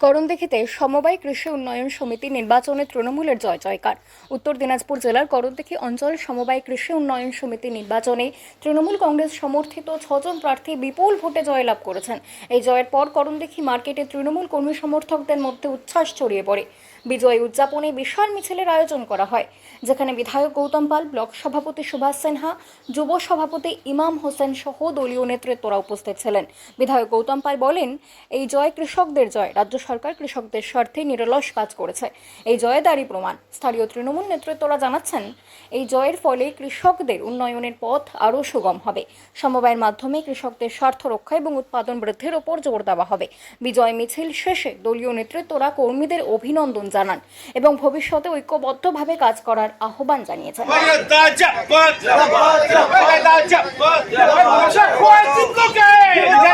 করণদিঘিতে সমবায় কৃষি উন্নয়ন সমিতি নির্বাচনে তৃণমূলের জয় জয়কার। উত্তর দিনাজপুর জেলার করণদিঘি অঞ্চল সমবায় কৃষি উন্নয়ন সমিতি নির্বাচনে তৃণমূল কংগ্রেস সমর্থিত ছজন প্রার্থী বিপুল ভোটে জয়লাভ করেছেন। এই জয়ের পর করণদিঘি মার্কেটে তৃণমূল কর্মী সমর্থকদের মধ্যে উচ্ছ্বাস ছড়িয়ে পড়ে। বিজয় উদযাপনে বিশাল মিছিলের আয়োজন করা হয়, যেখানে বিধায়ক গৌতম পাল, ব্লক সভাপতি সুভাষ সিনহা, যুব সভাপতি ইমাম হোসেন সহ দলীয় নেতৃত্বরা উপস্থিত ছিলেন। বিধায়ক গৌতম পাল বলেন, এই জয় কৃষকদের জয়, রাজ্য সরকার কৃষকদের স্বার্থে নিরলস কাজ করেছে এই জয় দাঁড়ি প্রমাণ স্থানীয় তৃণমূল নেতৃত্বরা জানাচ্ছেন এই জয়ের ফলে কৃষকদের উন্নয়নের পথ আরও সুগম হবে সমবায়ের মাধ্যমে কৃষকদের স্বার্থ রক্ষা এবং উৎপাদন বৃদ্ধির ওপর জোর দেওয়া হবে বিজয় মিছিল শেষে দলীয় নেতৃত্বরা কর্মীদের অভিনন্দন জানান এবং ভবিষ্যতে ঐক্যবদ্ধভাবে কাজ করার আহ্বান জানিয়েছেন হাতিয়ার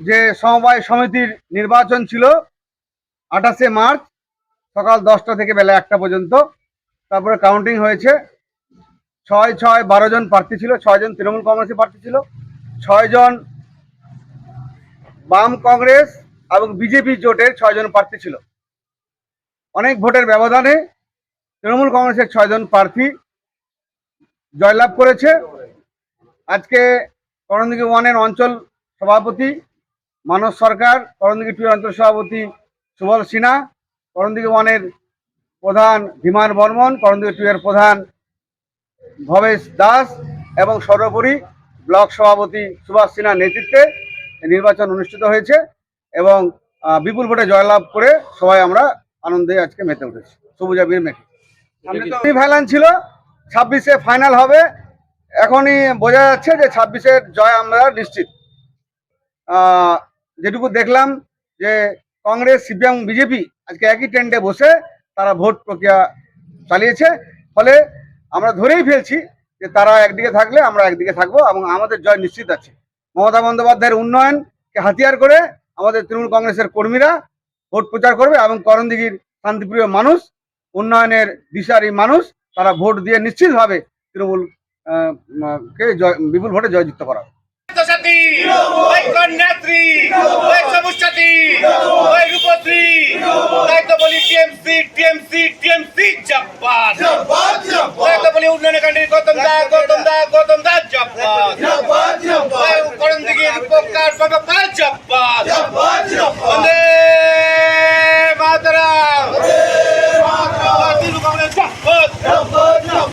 যে সমবায় সমিতির নির্বাচন ছিল আঠাশে মার্চ সকাল দশটা থেকে বেলা একটা পর্যন্ত, তারপরে কাউন্টিং হয়েছে। ছয় ছয় বারো জন প্রার্থী ছিল ছয়জন তৃণমূল কংগ্রেসের প্রার্থী ছিল ছয়জন বাম কংগ্রেস এবং বিজেপি জোটের ছয়জন প্রার্থী ছিল। অনেক ভোটের ব্যবধানে তৃণমূল কংগ্রেসের ছয়জন প্রার্থী জয়লাভ করেছে। আজকে করণদিঘি ওয়ানের অঞ্চল সভাপতি মানস সরকার করণদিঘি টু অঞ্চল সভাপতি সুবল সিনহা করণদিঘি ওয়ানের প্রধান ধীমান বর্মন করণদিঘি টু এর প্রধান ভবেশ দাস এবং সর্বোপরি ব্লক সভাপতি সুভাষ সিনহার নেতৃত্বে নির্বাচন অনুষ্ঠিত হয়েছে এবং বিপুল ভোটে জয়লাভ করে সবাই আমরা আনন্দে আজকে মেতে উঠেছি। সবুজ আবির মেখে। সেমিফাইনাল ছিল ছাব্বিশে ফাইনাল হবে। এখনই বোঝা যাচ্ছে যে ছাব্বিশের জয় আমরা নিশ্চিত। আহ, যেটুকু দেখলাম যে কংগ্রেস, সিপিএম, বিজেপি আজকে একই টেন্টে বসে তারা ভোট প্রক্রিয়া চালিয়েছে। ফলে আমরা ধরেই ফেলছি যে তারা একদিকে থাকলে আমরা একদিকে থাকব এবং আমাদের জয় নিশ্চিত আছে। মমতা বন্দ্যোপাধ্যায়ের উন্নয়নকে হাতিয়ার করে আমাদের তৃণমূল কংগ্রেসের কর্মীরা ভোট প্রচার করবে এবং করণদিঘির শান্তিপ্রিয় মানুষ, উন্নয়নের দিশারি মানুষ, তারা ভোট দিয়ে নিশ্চিতভাবে তৃণমূল কে জয়, বিপুল ভোটে জয়যুক্ত করা হবে। সাথী ওই কন্যাত্রী ওই সবুজ সাথী ওই রূপশ্রী তাই তো বলি টিএমসি টিএমসি টিএমসি জব্বাস তাই তো বলি উন্নয়নের কান্ডে গৌতম দা গৌতম দা গৌতম দা জব্বাস